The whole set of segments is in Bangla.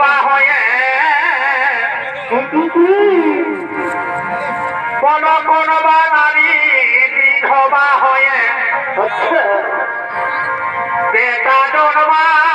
বোবা হয়ে। কোন বিধবা হয়ে। আচ্ছা। বেটা জন্মা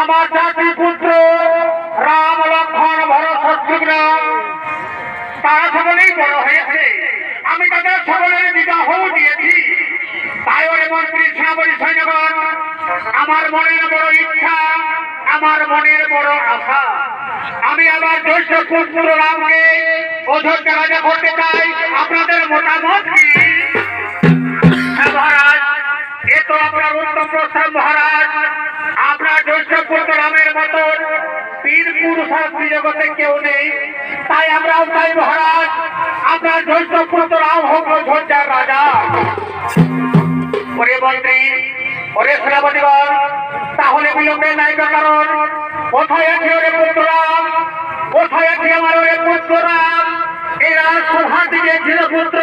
আমার জাতি পুত্র, রাম লক্ষণ ভরত শত্রুঘ্ন। তারা সকলেই বড় হয়েছে। আমি তাদের সকলের বিবাহ দিয়েছি। তাই ওরে মন্ত্রী সেনাপতি সৈন্যগণ, আমার মনের বড় ইচ্ছা, আমার মনের বড় আশা। আমি আমার জ্যৈষ্ঠ পুত্র রামকে অযোধ্যা রাজা করতে চাই। আপনাদের মতামত কি? হ্যাঁ মহারাজ, এ তো আপনার উত্তম প্রস্তাব মহারাজ। জ্যৈষ্ঠ পুত্র রামের মতন বীর পুরুষ শাস্ত্রী জগতে কেউ নেই। তাই আমরাও তাই মহারাজ আপনার পুত্র রাম হোক অযোধ্যার রাজা। ওরে মন্ত্রী ওরে সেনাপতিগণ, তাহলে বিলম্বে নাই বা কারণ? কোথায় আছে ওরে পুত্র রাম? কোথায় আছে আমার ওরে পুত্র রাম? এই রাজসভার দিকে ছিল পুত্র।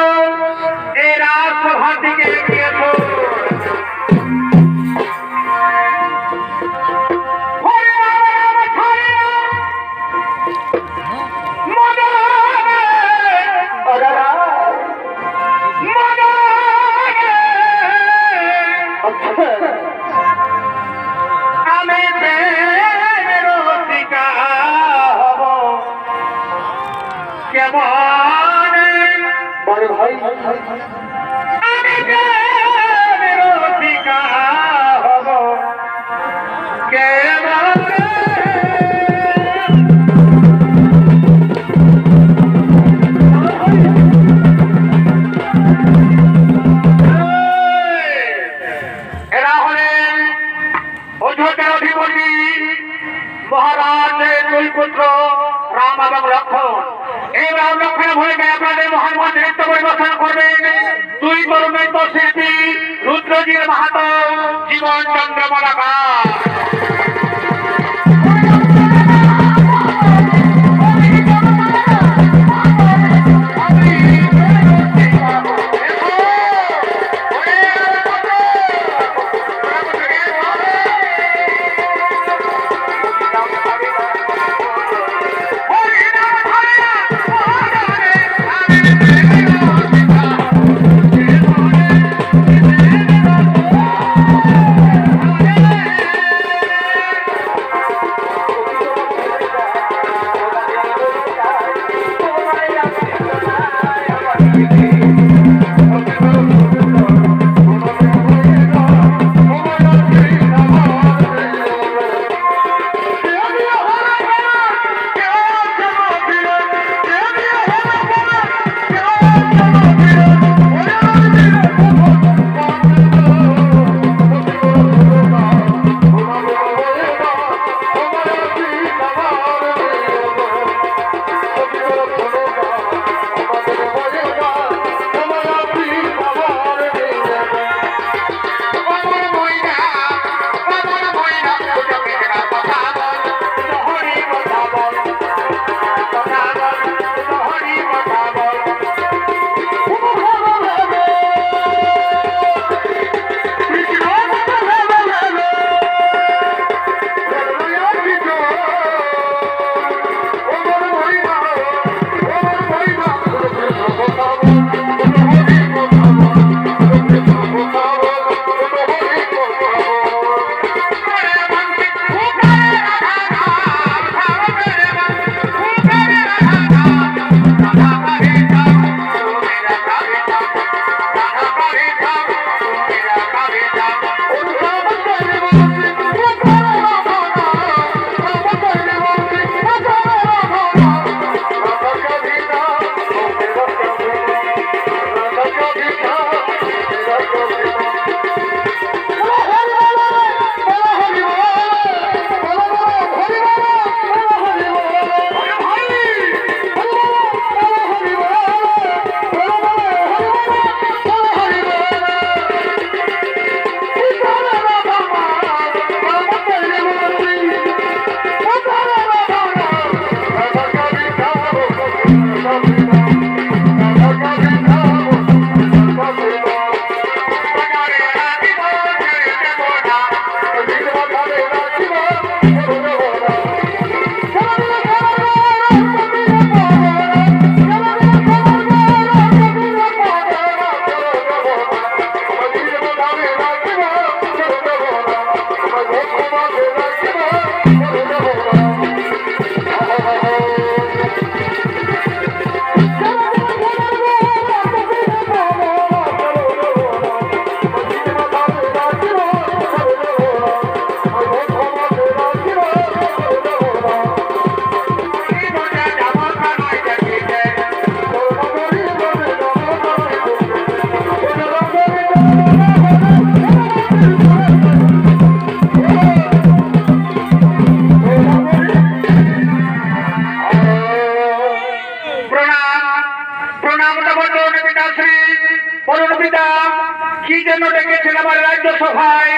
আমার রাজ্য সভায়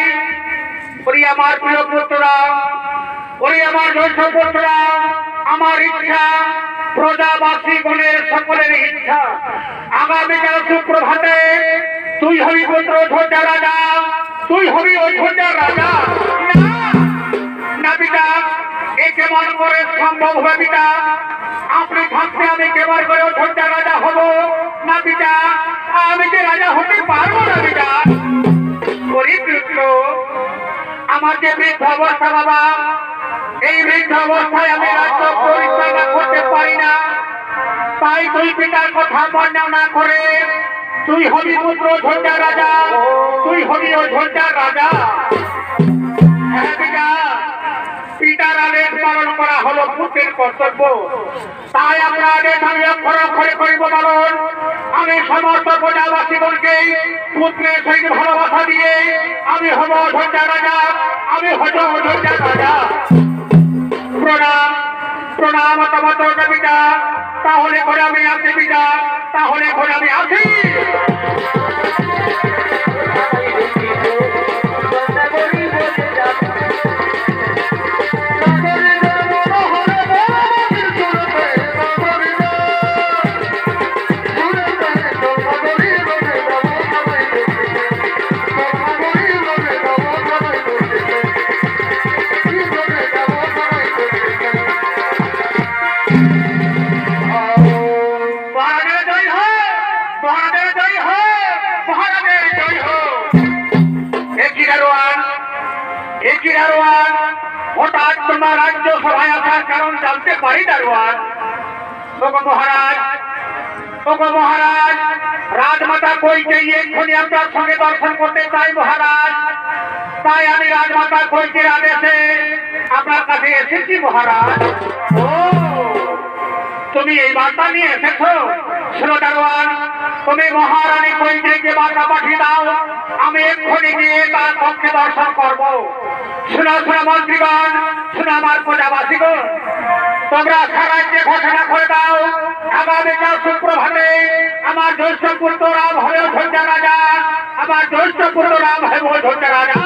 ওরে আমার প্রিয় আমার জ্যৈষ্ঠ পুত্ররা আগামীকাল সুপ্রভাতে তুই হবি পুত্র অযোধ্যা রাজা, তুই হবি অযোধ্যা রাজা। না পিতা, এ কেমন করে সম্ভব হবে পিতা? আপনি থাকতে আমি কেমন করে অযোধ্যা রাজা হব। না পিতা, আমি যে রাজা হতে পারব না পিতা। গরিব পুত্র আমার যে বৃদ্ধ অবস্থা বাবা, এই বৃদ্ধ অবস্থায় আমি রাজ্য পরিচালনা করতে পারি না। তাই তুই পিতার কথা বর্ণনা না করে, তুই হবি পুত্র ঝঞ্ঝা রাজা, তুই হবি ও ঝঞ্ঝার রাজা। হ্যাঁ পিতা। করা হলো পুত্রের কর্তব্য। তাই আমরা আদেশ আমি অক্ষর অক্ষরে করিব পালন আমি সমস্ত প্রজাবাসীগণকে পুত্রের সহিত ভালোবাসা দিয়ে আমি হব ঝঞ্ঝা রাজা, আমি হব ঝঞ্ঝা রাজা। প্রণাম প্রণাম তোমার পিতা তাহলে করে আমি আসি পিতা তাহলে করে আমি আসি। পারি দারোয়ান ওগো মহারাজ ওগো মহারাজ, রাজমাতা কইতে এক্ষুনি আপনার সঙ্গে দর্শন করতে চাই মহারাজ। তাই আমি রাজমাতা কইতির আদেশে আপনার কাছে এসেছি মহারাজ। ও, তুমি এই বার্তা নিয়ে এসেছ? শোনো দারোয়ান, তুমি মহারানী কৈত্রীকে বার্তা পাঠিয়ে দাও, আমি এক্ষুনি গিয়ে তার পক্ষে দর্শন করব। শোনো শোনো মন্ত্রীগণ, শোনো আমার প্রজাবাসীগণ। তোমরা সারাজ্যে ঘোষণা করে দাও আগামীকাল সুপ্রভাতে, আমার জ্যৈষ্ঠ পুত্র রাম হবে ঝঞ্ঝা রাজা আমার জ্যৈষ্ঠ পুত্র রাম হবে ঝঞ্ঝা রাজা।